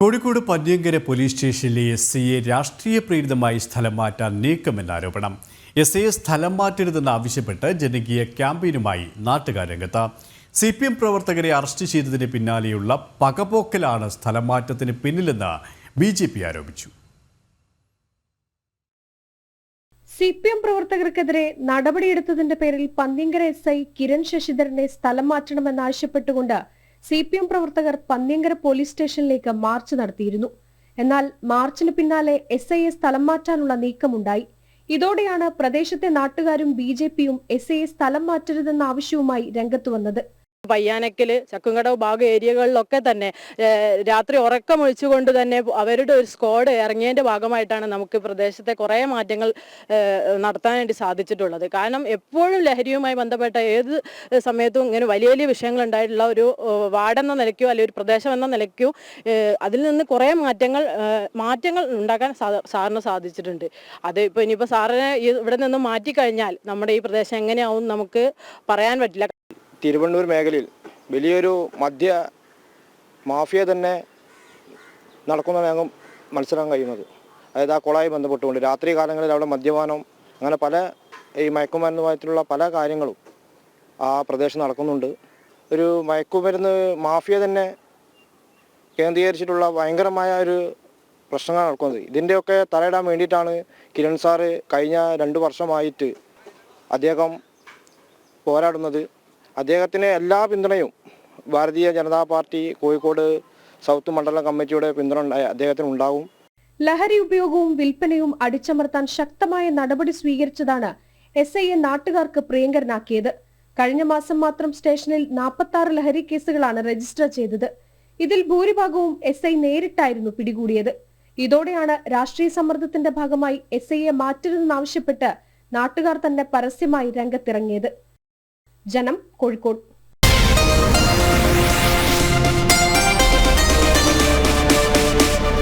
Kozhikode Panniyankara police സ്റ്റേഷനിലെ S ഐയെ രാഷ്ട്രീയ പ്രേരിതമായി സ്ഥലം മാറ്റാൻ നീക്കമെന്ന ആരോപണം. എസ് ഐയെ സ്ഥലം മാറ്റരുതെന്ന് ആവശ്യപ്പെട്ട് ജനകീയ ക്യാമ്പയിനുമായി നാട്ടുകാർ രംഗത്ത് സി പി എം പ്രവർത്തകരെ അറസ്റ്റ് ചെയ്തതിന് പിന്നാലെയുള്ള പകപോക്കലാണ് സ്ഥലം മാറ്റത്തിന് പിന്നിലെന്ന് ബി ജെ പി ആരോപിച്ചു. സി പി എം പ്രവർത്തകർക്കെതിരെ നടപടിയെടുത്തതിന്റെ പേരിൽ പന്നിയങ്കര എസ് ഐ കിരൺ ശശിധരനെ സ്ഥലം മാറ്റണമെന്നാവശ്യപ്പെട്ടുകൊണ്ട് സി പി എം പ്രവർത്തകർ പന്നിയങ്കര പോലീസ് സ്റ്റേഷനിലേക്ക് മാർച്ച് നടത്തിയിരുന്നു. എന്നാൽ മാർച്ചിന് പിന്നാലെ എസ് ഐ എ സ്ഥലം മാറ്റാനുള്ള നീക്കമുണ്ടായി. ഇതോടെയാണ് പ്രദേശത്തെ നാട്ടുകാരും ബി ജെ പിയും എസ് ഐ എ സ്ഥലം മാറ്റരുതെന്ന ആവശ്യവുമായി രംഗത്തു വന്നത്. പയ്യാനക്കൽ ചക്കുംകടവ് ഭാഗ ഏരിയകളിലൊക്കെ തന്നെ രാത്രി ഉറക്കമൊഴിച്ചുകൊണ്ട് തന്നെ അവരുടെ ഒരു സ്ക്വാഡ് ഇറങ്ങിയതിന്റെ ഭാഗമായിട്ടാണ് നമുക്ക് പ്രദേശത്തെ കുറേ മാറ്റങ്ങൾ നടത്താൻ വേണ്ടി സാധിച്ചിട്ടുള്ളത്. കാരണം എപ്പോഴും ലഹരിയുമായി ബന്ധപ്പെട്ട ഏത് സമയത്തും ഇങ്ങനെ വലിയ വലിയ വിഷയങ്ങൾ ഉണ്ടായിട്ടുള്ള ഒരു വാർഡെന്ന നിലയ്ക്കോ അല്ലെങ്കിൽ ഒരു പ്രദേശം എന്ന നിലയ്ക്കോ അതിൽ നിന്ന് കുറേ മാറ്റങ്ങൾ മാറ്റങ്ങൾ ഉണ്ടാക്കാൻ സാറിന് സാധിച്ചിട്ടുണ്ട്. അത് ഇപ്പോൾ ഇനിയിപ്പോൾ സാറിനെ ഇവിടെ നിന്ന് മാറ്റിക്കഴിഞ്ഞാൽ നമ്മുടെ ഈ പ്രദേശം എങ്ങനെയാവും നമുക്ക് പറയാൻ പറ്റില്ല. തിരുവണ്ണൂർ മേഖലയിൽ വലിയൊരു മദ്യ മാഫിയ തന്നെ നടക്കുന്ന ഞങ്ങൾ മത്സരം കഴിയുന്നത്. അതായത് ആ കുളമായി ബന്ധപ്പെട്ടുകൊണ്ട് രാത്രി കാലങ്ങളിൽ അവിടെ മദ്യപാനം അങ്ങനെ പല ഈ മയക്കുമരുന്നുമായിട്ടുള്ള പല കാര്യങ്ങളും ആ പ്രദേശം നടക്കുന്നുണ്ട്. ഒരു മയക്കുമരുന്ന് മാഫിയ തന്നെ കേന്ദ്രീകരിച്ചിട്ടുള്ള ഭയങ്കരമായ ഒരു പ്രശ്നങ്ങൾ നടക്കുന്നത്. ഇതിന്റെയൊക്കെ തലയിടാൻ വേണ്ടിയിട്ടാണ് കിരൺ സാറ് കഴിഞ്ഞ രണ്ട് വർഷമായിട്ട് അദ്ദേഹം പോരാടുന്നത്. അദ്ദേഹത്തിന് എല്ലാ പിന്തുണയും ഭാരതീയ ജനതാ പാർട്ടി കോഴിക്കോട് സൗത്ത് മണ്ഡലം കമ്മിറ്റിയുടെ പിന്തുണ അദ്ദേഹത്തിന് ഉണ്ടാവും. ലഹരി ഉപയോഗവും വിൽപ്പനയും അടിച്ചമർത്താൻ ശക്തമായ നടപടി സ്വീകരിച്ചതാണ് എസ് ഐയെ നാട്ടുകാർക്ക് പ്രിയങ്കരനാക്കിയത്. കഴിഞ്ഞ മാസം മാത്രം സ്റ്റേഷനിൽ നാൽപ്പത്തി ആറ് ലഹരി കേസുകളാണ് രജിസ്റ്റർ ചെയ്തത്. ഇതിൽ ഭൂരിഭാഗവും എസ് ഐ നേരിട്ടായിരുന്നു പിടികൂടിയത്. ഇതോടെയാണ് രാഷ്ട്രീയ സമ്മർദ്ദത്തിന്റെ ഭാഗമായി എസ് ഐയെ മാറ്റരുതെന്നാവശ്യപ്പെട്ട് നാട്ടുകാർ തന്നെ പരസ്യമായി രംഗത്തിറങ്ങിയത്. ജനം കോഴിക്കോട്